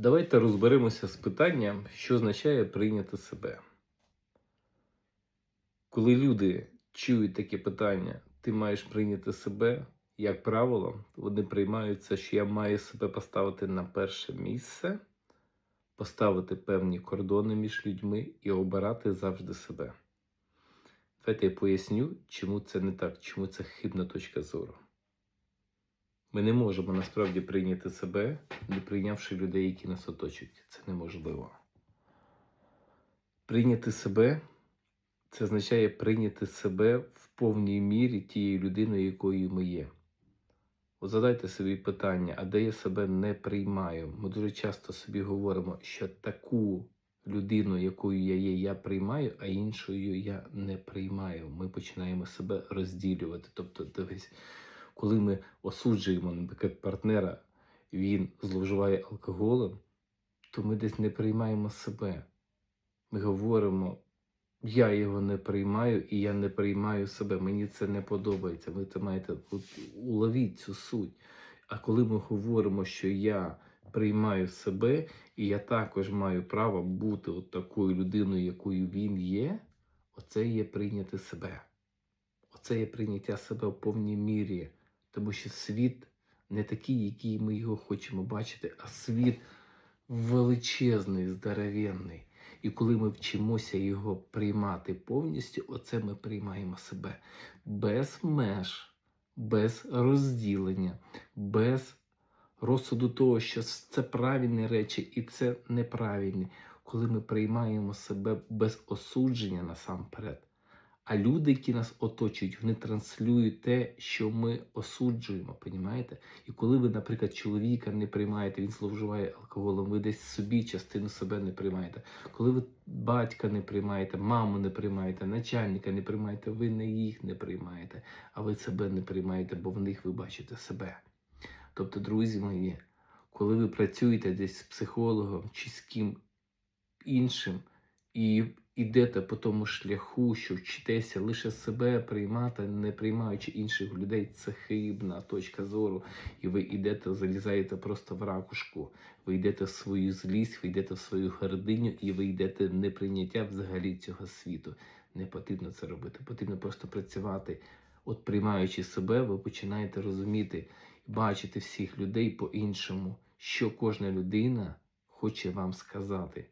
Давайте розберемося з питанням, що означає прийняти себе. Коли люди чують таке питання, ти маєш прийняти себе, як правило, вони приймають це, що я маю себе поставити на перше місце, поставити певні кордони між людьми і обирати завжди себе. Давайте я поясню, чому це не так, чому це хибна точка зору. Ми не можемо насправді прийняти себе, не прийнявши людей, які нас оточують. Це неможливо. Прийняти себе це означає прийняти себе в повній мірі тією людиною, якою ми є. От задайте собі питання, а де я себе не приймаю? Ми дуже часто собі говоримо, що таку людину, якою я є, я приймаю, а іншою я не приймаю. Ми починаємо себе розділювати. Тобто, дивись, коли ми осуджуємо, наприклад, партнера, він зловживає алкоголем, то ми десь не приймаємо себе. Ми говоримо, я його не приймаю і я не приймаю себе. Мені це не подобається. Ви це маєте уловіть цю суть. А коли ми говоримо, що я приймаю себе, і я також маю право бути от такою людиною, якою він є, оце є прийняти себе. Оце є прийняття себе в повній мірі. Тому що світ не такий, який ми його хочемо бачити, а світ величезний, здоровенний. І коли ми вчимося його приймати повністю, оце ми приймаємо себе без меж, без розділення, без розсуду того, що це правильні речі і це неправильні, коли ми приймаємо себе без осудження насамперед. А люди, які нас оточують, вони транслюють те, що ми осуджуємо, понімаєте? І коли ви, наприклад, чоловіка не приймаєте, він зловживає алкоголем, ви десь собі частину себе не приймаєте. Коли ви батька не приймаєте, маму не приймаєте, начальника не приймаєте, ви не їх не приймаєте, а ви себе не приймаєте, бо в них ви бачите себе. Тобто, друзі мої, коли ви працюєте десь з психологом чи з ким іншим, і йдете по тому шляху, що вчитеся лише себе приймати, не приймаючи інших людей, це хибна точка зору. І ви йдете, залізаєте просто в ракушку. Ви йдете в свою злість, ви йдете в свою гординю, і ви йдете в неприйняття взагалі цього світу. Не потрібно це робити. Потрібно просто працювати. От приймаючи себе, ви починаєте розуміти, бачити всіх людей по-іншому, що кожна людина хоче вам сказати.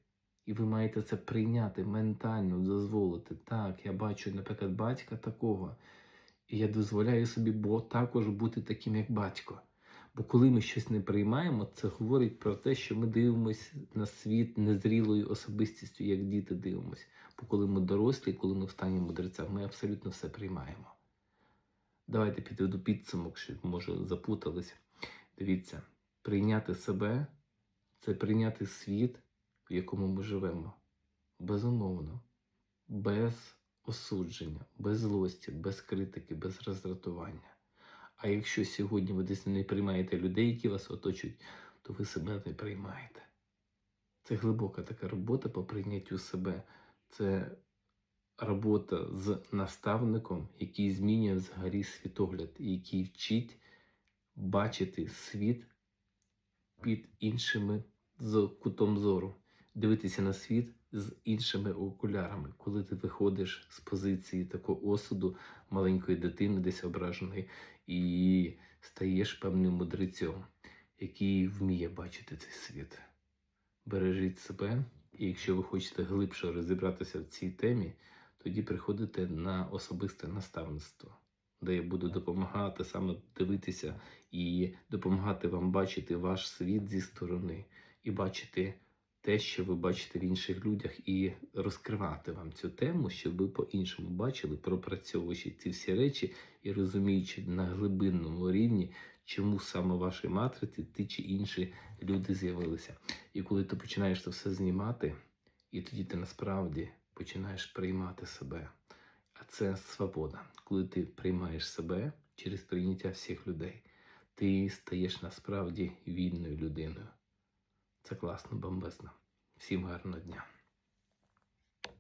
І ви маєте це прийняти ментально, дозволити. Так, я бачу, наприклад, батька такого, і я дозволяю собі бо також бути таким, як батько. Бо коли ми щось не приймаємо, це говорить про те, що ми дивимося на світ незрілою особистістю, як діти дивимося. Бо коли ми дорослі, коли ми в стані мудреця, ми абсолютно все приймаємо. Давайте підведу підсумок, що може запутались. Дивіться, прийняти себе це прийняти світ в якому ми живемо. Безумовно, без осудження, без злості, без критики, без роздратування. А якщо сьогодні ви десь не приймаєте людей, які вас оточують, то ви себе не приймаєте. Це глибока така робота по прийняттю себе. Це робота з наставником, який змінює взагалі світогляд, і який вчить бачити світ під іншими кутом зору дивитися на світ з іншими окулярами, коли ти виходиш з позиції такого осуду маленької дитини, десь ображеної, і стаєш певним мудрецем, який вміє бачити цей світ. Бережіть себе, і якщо ви хочете глибше розібратися в цій темі, тоді приходите на особисте наставництво, де я буду допомагати саме дивитися і допомагати вам бачити ваш світ зі сторони і бачити те, що ви бачите в інших людях, і розкривати вам цю тему, щоб ви по-іншому бачили, пропрацьовуючи ці всі речі і розуміючи на глибинному рівні, чому саме в вашій матриці ті чи інші люди з'явилися. І коли ти починаєш це все знімати, і тоді ти насправді починаєш приймати себе. А це свобода. Коли ти приймаєш себе через прийняття всіх людей, ти стаєш насправді вільною людиною. Це класно, бомбезно. Всім гарного дня.